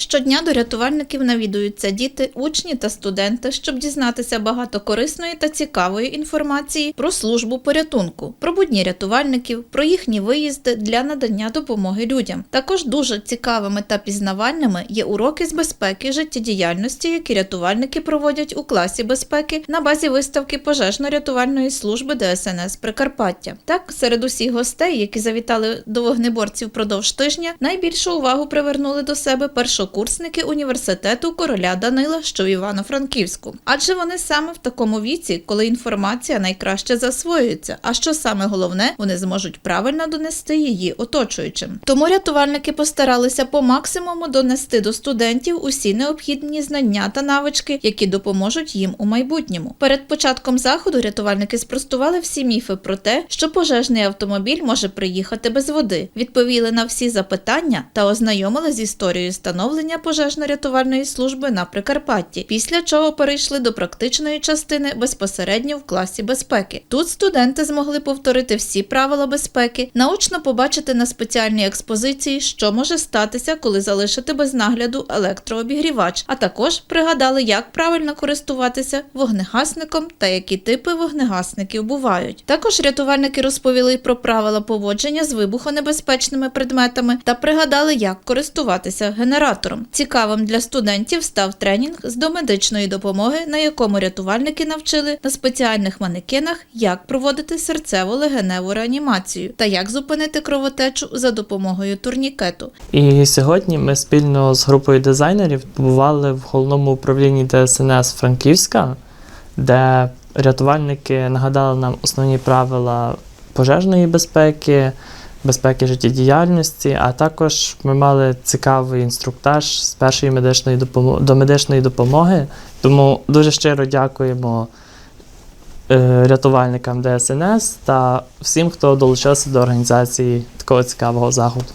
Щодня до рятувальників навідуються діти, учні та студенти, щоб дізнатися багато корисної та цікавої інформації про службу порятунку, про будні рятувальників, про їхні виїзди для надання допомоги людям. Також дуже цікавими та пізнавальними є уроки з безпеки життєдіяльності, які рятувальники проводять у класі безпеки на базі виставки пожежно-рятувальної служби ДСНС Прикарпаття. Так, серед усіх гостей, які завітали до вогнеборців продовж тижня, найбільшу увагу привернули до себе першокурсники університету короля Данила, що в Івано-Франківську. Адже вони саме в такому віці, коли інформація найкраще засвоюється. А що саме головне, вони зможуть правильно донести її оточуючим. Тому рятувальники постаралися по максимуму донести до студентів усі необхідні знання та навички, які допоможуть їм у майбутньому. Перед початком заходу рятувальники спростували всі міфи про те, що пожежний автомобіль може приїхати без води, відповіли на всі запитання та ознайомили з історією становлення пожежно-рятувальної служби на Прикарпатті. Після чого перейшли до практичної частини безпосередньо в класі безпеки. Тут студенти змогли повторити всі правила безпеки, наочно побачити на спеціальній експозиції, що може статися, коли залишити без нагляду електрообігрівач, а також пригадали, як правильно користуватися вогнегасником та які типи вогнегасників бувають. Також рятувальники розповіли про правила поводження з вибухонебезпечними предметами та пригадали, як користуватися генератором. Цікавим для студентів став тренінг з домедичної допомоги, на якому рятувальники навчили на спеціальних манекенах, як проводити серцево-легеневу реанімацію та як зупинити кровотечу за допомогою турнікету. І сьогодні ми спільно з групою дизайнерів побували в головному управлінні ДСНС Франківська, де рятувальники нагадали нам основні правила пожежної безпеки, безпеки життєдіяльності, а також ми мали цікавий інструктаж з першої медичної допомоги до медичної допомоги. Тому дуже щиро дякуємо е, рятувальникам ДСНС та всім, хто долучився до організації такого цікавого заходу.